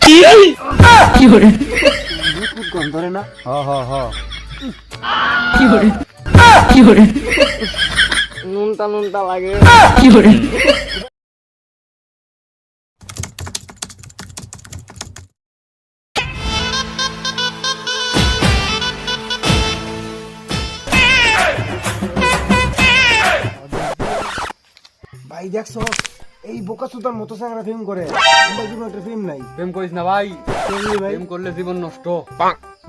কি কি গন্ধ না হ হ হ কি কি নুনটা নুনটা লাগে। কি hore ভাই দেখছ? এই বোকা সুতার মতো সাংরা ফিল্ম করে। আমরা জীবন একটা ফিল্ম নাই। প্রেম করিস না ভাই। ভাই? প্রেম করলে জীবন নষ্ট।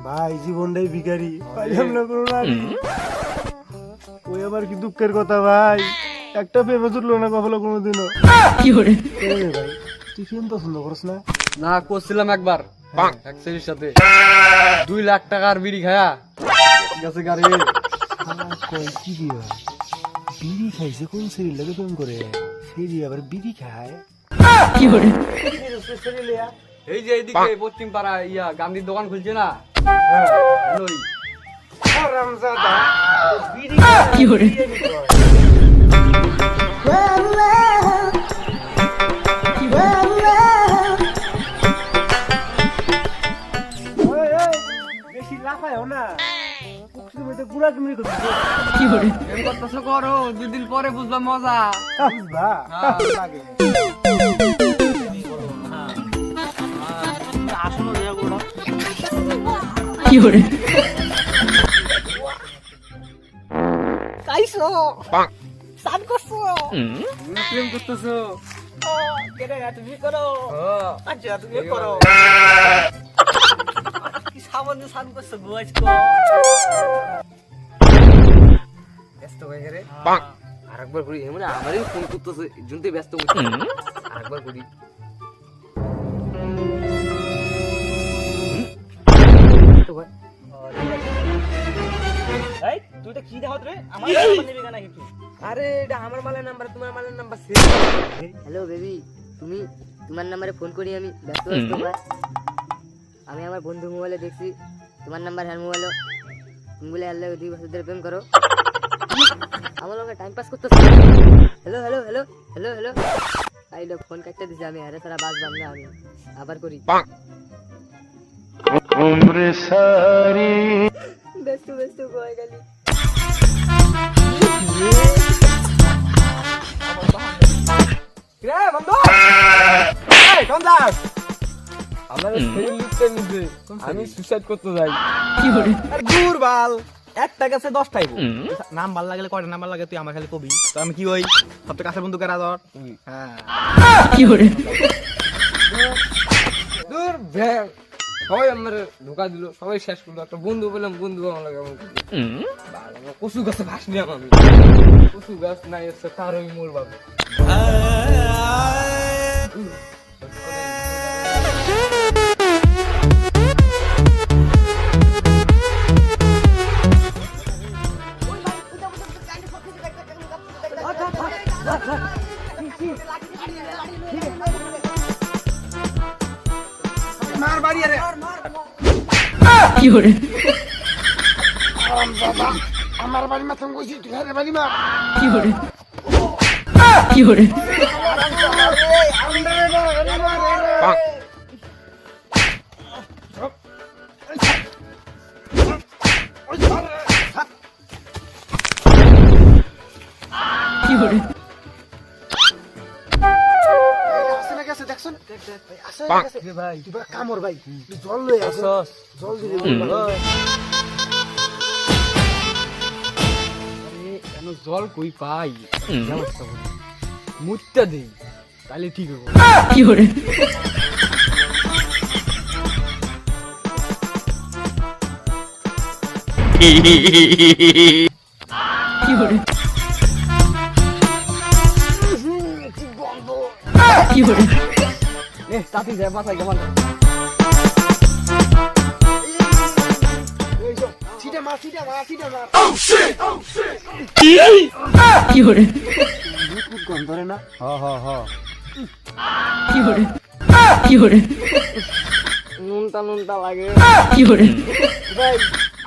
ভাই জীবনটাই ভিখারি। পাইলাম না কোনো না। ওই আবার কি দুঃখের কথা ভাই? একটা প্রেমে জুটলো না কখনো কোনোদিনও। কি কেমনি ভাই তুই ফিল্ম পছন্দ করস না? না করছিলাম একবার। এক ছেলের সাথে। দুই লাখ টাকার বিড়ি খায়া। গেছে গাড়ি। কি বিড়ি খাইছে কোন শরীর লাগে প্রেম করে? সেই আবার বিড়ি খায়। কি hore এই যে এইদিকে পশ্চিম পাড়া ইয়া গান্ধীর দোকান খুলছে না? ওই কি hore তুমি কি করো দুদিন পরে বুঝবা মজা। বুঝবা? লাগে। কি hore খাইছো স্নান করছ? প্রেম করতেছো। ও, তুমি করো? আচ্ছা তুমি করো? সামান্য স্নান করছ গো আজকে। ব্যস্ত হয়ে গেলে। আরেকবার করি এমন আমারই ফোন করতেছে জুনতে ব্যস্ত আরেকবার করি। এই তুই তো কি দেখাত রে? আমার নিবি কেন কিন্তু আরে এটা আমার মালের নাম্বার তোমার মালের নাম্বার হ্যালো বেবি তুমি তোমার নাম্বারে ফোন করি আমি ব্যস্ত আছো তোমরা আমি আমার বন্ধু মোবাইলে দেখছি। তোমার নাম্বার হ্যার মোবাইলও তুমি বলে আল্লাহ দুই বছর ধরে প্রেম করো। আমার লগে টাইম পাস করতেছ। Hello hello hello hello hello আইলো ফোন কাটতে দিছি আমি। আরে সারা বাজবাম না আমি। আবার করি। ব্যস্ত ব্যস্ত কয়ে গেলি? আমার সেই লিখতে নিছে আমি সুইসাইড করতে যাই। কি hore দূর বাল একটা গেছে দশটাই নাম ভালো লাগলে কয়টা নাম্বার লাগে তুই আমার খালি কবি? তো আমি কি ওই সবচেয়ে কাছের বন্ধু কারা ধর। হ্যাঁ। কি hore দূর ভ্যাং সবাই আমার ধোকা দিল সবাই শেষ করল। একটা বন্ধু বললাম বন্ধু আমার লাগে আমার কচু গাছে ভাস নিলাম আমি কচু গাছ নাই এসে তার ওই মোর বাবা কি hore আমার বাড়ি মাথাম কইছি বাড়ি মা। কি hore কি hore কি hore ভাই তুই কামর ভাই জল লয়ে আস। জল দিবি জল কই পাই? ব্যবস্থা দেই তাহলে ঠিক হবে। কি hore নে তাতি যায় মাথায় কেমন কি? হরে? ধরে না? হ হ হ। কি হরে? কি হরে? নুনটা নুনটা লাগে। কি হরে? ভাই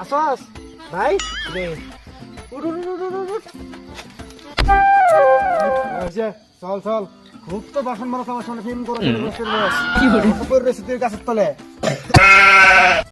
আসস? ভাই রে উড় উড় উড় উড় চল চল। খুব তো বাসন মারা আমার সামনে ফিল্ম করেগাছের তলে।